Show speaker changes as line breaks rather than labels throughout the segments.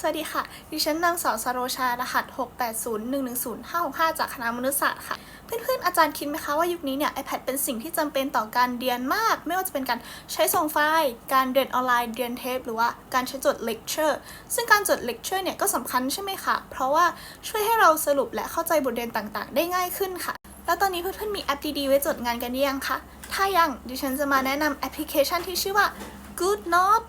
สวัสดีค่ะ ดิฉันนางสาวสโรชารหัส 680110565 จากคณะมนุษยศาสตร์ค่ะ เพื่อนๆ อาจารย์คิดไหมคะว่ายุคนี้เนี่ย iPad เป็นสิ่งที่จำเป็นต่อการเรียนมาก ไม่ว่าจะเป็นการใช้ส่งไฟล์ การเรียนออนไลน์ เรียนเทป หรือว่าการใช้จดเลคเชอร์ ซึ่งการจดเลคเชอร์เนี่ยก็สำคัญใช่ไหมคะ เพราะว่าช่วยให้เราสรุปและเข้าใจบทเรียนต่างๆ ได้ง่ายขึ้นค่ะ แล้วตอนนี้เพื่อนๆ มีแอปดีๆ ไว้จดงานกันหรือยังคะ ถ้ายัง ดิฉันจะมาแนะนำแอปพลิเคชันที่ชื่อว่า Good Note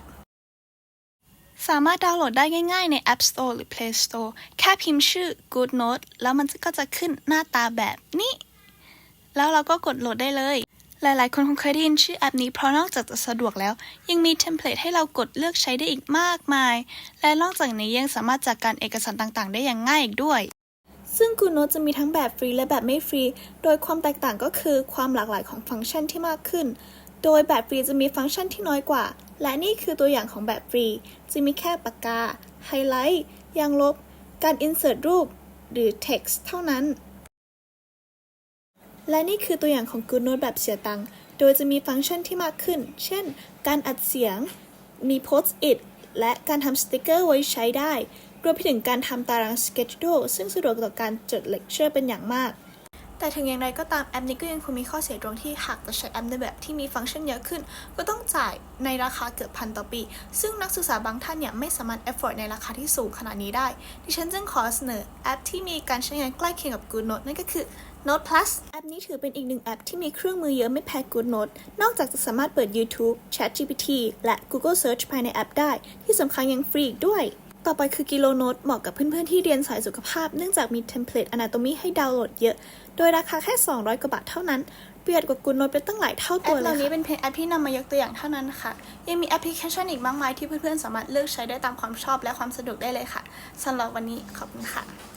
สามารถดาวน์โหลดได้ง่ายๆใน App Store หรือ Play Store แค่พิมพ์ชื่อ Good Note แล้วมันก็จะขึ้นหน้าตาแบบนี้ แล้วเราก็กดโหลดได้เลย หลายๆ คนคงเคยได้ยินชื่อแอปนี้เพราะนอกจากจะสะดวกแล้ว ยังมีเทมเพลตให้เรากดเลือกใช้ได้อีกมากมาย และนอกจากนี้ยังสามารถจัดการเอกสารต่างๆ ได้อย่างง่ายอีกด้วย ซึ่ง Good Note จะมีทั้งแบบฟรีและแบบไม่ฟรี โดยความแตกต่างก็คือความหลากหลายของฟังก์ชันที่มากขึ้น โดยแบบฟรีจะมีฟังก์ชันที่น้อยกว่า และนี่คือตัวอย่างของแบบฟรี จะมีแค่ปากกา ไฮไลท์ ยางลบ การ insert รูป หรือ text เท่านั้น และนี่คือตัวอย่างของ Good Note แบบเสียตังค์ โดยจะมีฟังก์ชันที่มากขึ้น เช่น การอัดเสียง มี Post-it และการทำสติกเกอร์ไว้ใช้ได้ รวมไปถึงการทำตาราง Schedule ซึ่งสะดวกต่อการจดเลคเชอร์เป็นอย่างมากแต่ถึงอย่างไรก็ตามแอปนี้ก็ยังคงมีข้อเสียตรงที่หากจะใช้แอปในแบบที่มีฟังก์ชันเยอะขึ้น ก็ต้องจ่ายในราคาเกือบพันต่อปี ซึ่งนักศึกษาบางท่านเนี่ยไม่สามารถ afford ในราคาที่สูงขนาดนี้ได้ ดิฉันจึงขอเสนอแอปที่มีการใช้งานใกล้เคียงกับ Good Note นั่นก็คือ Note Plus แอปนี้ถือเป็นอีกหนึ่งแอปที่มีเครื่องมือเยอะไม่แพ้ Good Note นอกจากจะสามารถเปิด YouTube ChatGPT และ Google Search ภายในแอปได้ ที่สำคัญยังฟรีอีกด้วย ต่อไปคือกิโลโน e เหมาะกับเพื่อนๆที่เรียนสายสุขภาพ เนื่องจากมีเทมเพลต Anatomy ให้ดาวน์โหลดเยอะ โดยราคาแค่ 200 กว่าบาทเท่านั้นประหยัดกว่า Good Note ไปตั้งหลายเท่าตัวเลยแอปเหล่านี้เป็นเพียงแอปที่นำมายกตัวอย่างเท่านั้นค่ะ ยังมีแอปพลิเคชันอีกมากมายที่เพื่อนๆสามารถเลือกใช้ได้ตามความชอบและความสะดวกได้เลยค่ะสำหรับวันนี้ขอบคุณค่ะ